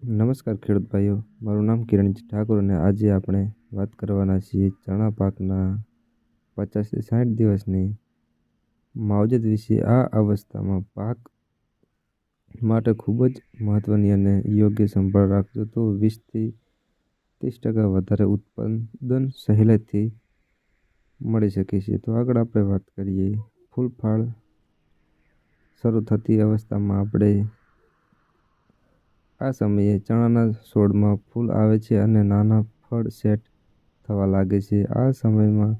નમસ્કાર ખેડૂત ભાઈઓ. મારું નામ કિરણજી ઠાકોર અને આજે આપણે વાત કરવાના છીએ ચણા પાકના પચાસથી સાઠ દિવસની માવજત વિશે. આ અવસ્થામાં પાક માટે ખૂબ જ મહત્ત્વની અને યોગ્ય સંભાળ રાખજો તો વીસથી ત્રીસ ટકા વધારે ઉત્પાદન સહેલાઈથી મળી શકે છે. તો આગળ આપણે વાત કરીએ. ફૂલ ફાળ શરૂ થતી અવસ્થામાં આપણે આ સમયે ચણાના છોડમાં ફૂલ આવે છે અને નાના ફળ સેટ થવા લાગે છે. આ સમયમાં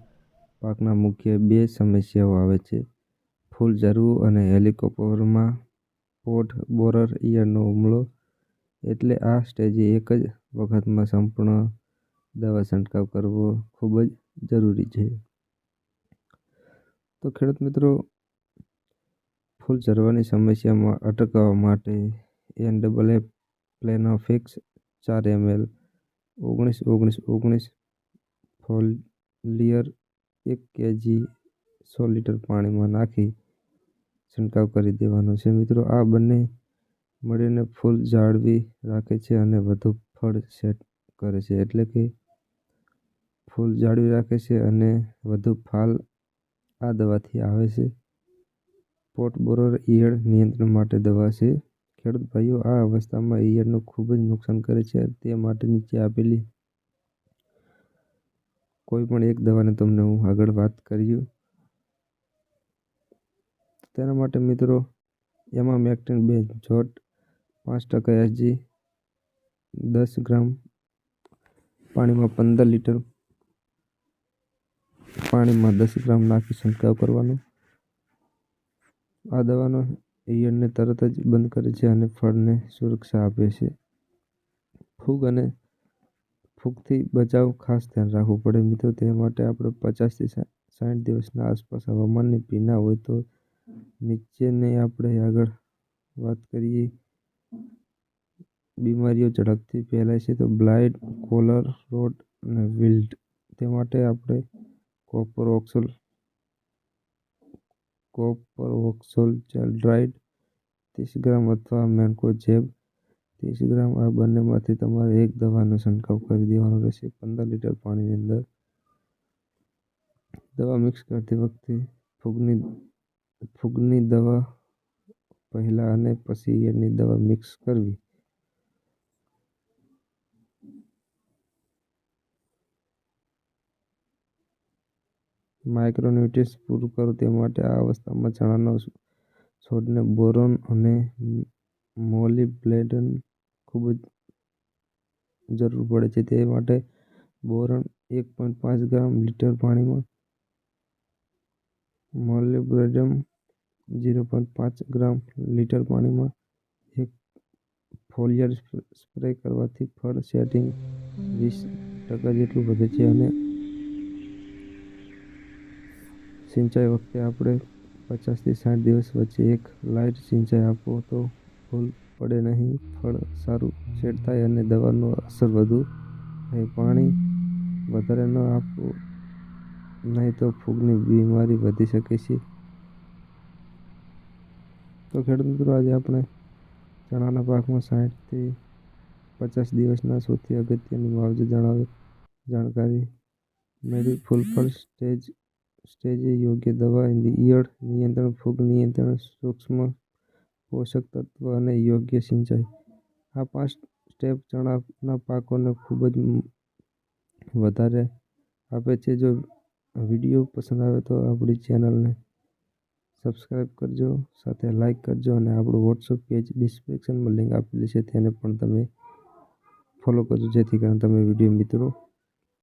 પાકના મુખ્ય બે સમસ્યાઓ આવે છે. ફૂલ ઝરવું અને હેલિકોપ્ટરમાં પોટ બોરર ઈયળનો હુમલો, એટલે આ સ્ટેજે એક જ વખતમાં સંપૂર્ણ દવા છંટકાવ કરવો ખૂબ જ જરૂરી છે. તો ખેડૂત મિત્રો, ફૂલ ઝરવાની સમસ્યામાં અટકાવવા માટે એન ડબલ એફ પ્લેનોફિક્સ ચાર એમએલ, ઓગણીસ ઓગણીસ ઓગણીસ ફોલિયર એક કેજી સો લીટર પાણીમાં નાખી છંટકાવ કરી દેવાનો છે. મિત્રો, આ બંને મળીને ફૂલ જાળવી રાખે છે અને વધુ ફળ સેટ કરે છે. એટલે કે ફૂલ જાળવી રાખે છે અને વધુ ફાલ આ દવાથી આવે છે. પોટ બોરર ઈયળ નિયંત્રણ માટે દવા છે. ખેડૂત ભાઈઓ આ અવસ્થામાં ઈયળનું ખૂબ જ નુકસાન કરે છે તે માટે નીચે આપેલી કોઈ પણ એક દવાને તમને હું આગળ વાત કર્યું તેના માટે મિત્રો એમાં મેક્ટિન બે જોટ, પાંચ ટકા એસજી, દસ ગ્રામ પાણીમાં પંદર લીટર પાણીમાં દસ ગ્રામ નાખી છંટકાવ કરવાનો. આ દવાનો ઈયળને તરત જ બંધ કરે છે અને ફળને સુરક્ષા આપે છે. ફૂગ અને ફૂગથી બચાવ ખાસ ધ્યાન રાખવું પડે. મિત્રો, તે માટે આપણે પચાસથી સાઠ દિવસના આસપાસ હવામાનની ભીના હોય તો નીચેની આપણે આગળ વાત કરીએ. બીમારીઓ ઝડપથી ફેલાય છે તો બ્લાઇટ, કોલર, રોડ અને વિલ્ટ તે માટે આપણે કોપર, ઓક્સોલ કોપર ઓક્સોલ ડ્રાઇડ ત્રીસ ગ્રામ અથવા મેન્કો જેબ. ત્રીસ ગ્રામ આ બંનેમાંથી તમારે એક દવાનો છંટકાવ કરી દેવાનો રહેશે. પંદર લીટર પાણીની અંદર. દવા મિક્સ કરતી વખતે ફૂગની ફૂગની દવા પહેલાં અને પછી ઈયળની દવા મિક્સ કરવી. માઇક્રોન્યુટ્રિયન્ટ્સ પૂરું કરો તે માટે આ અવસ્થામાં ચણાનો છોડને બોરોન અને મોલિબ્ડેનમ ખૂબ જ જરૂર પડે છે. તે માટે બોરોન એક પોઈન્ટ પાંચ ગ્રામ લીટર પાણીમાં મોલિબ્ડેનમ ઝીરો પોઈન્ટ પાંચ ગ્રામ લીટર પાણીમાં એક ફોલિયર સ્પ્રે કરવાથી ફળ સેટિંગ વીસ ટકા જેટલું વધે છે અને સિંચાઈ વખતે આપણે પચાસથી સાઠ દિવસ વચ્ચે એક લાઇટ સિંચાઈ આપો તો ફૂલ પડે નહીં, ફળ સારું સેટ થાય અને દવાનો અસર વધુ થાય પાણી વધારે ન આપવું નહીં તો ફૂગની બીમારી વધી શકે છે. તો ખેડૂત આજે આપણે ચણાના પાકમાં સાઠથી પચાસ દિવસના સૌથી અગત્યની માવજત જણાવે જાણકારી મેળવી. ફૂલ ફળ સ્ટેજ સ્ટેજે યોગ્ય દવા, ઈયળ નિયંત્રણ, ફૂગ નિયંત્રણ, સૂક્ષ્મ પોષક તત્વ અને યોગ્ય સિંચાઈ. આ પાંચ સ્ટેપ ચણાના પાકોને ખૂબ જ વધારે આપે છે. જો વીડિયો પસંદ આવે તો આપણી ચેનલને સબસ્ક્રાઈબ કરજો, સાથે લાઈક કરજો અને આપણું વોટ્સઅપ પેજ ડિસ્ક્રિપ્શનમાં લિંક આપેલી છે, તેને પણ તમે ફોલો કરજો, જેથી કરીને તમે વીડિયો મિત્રો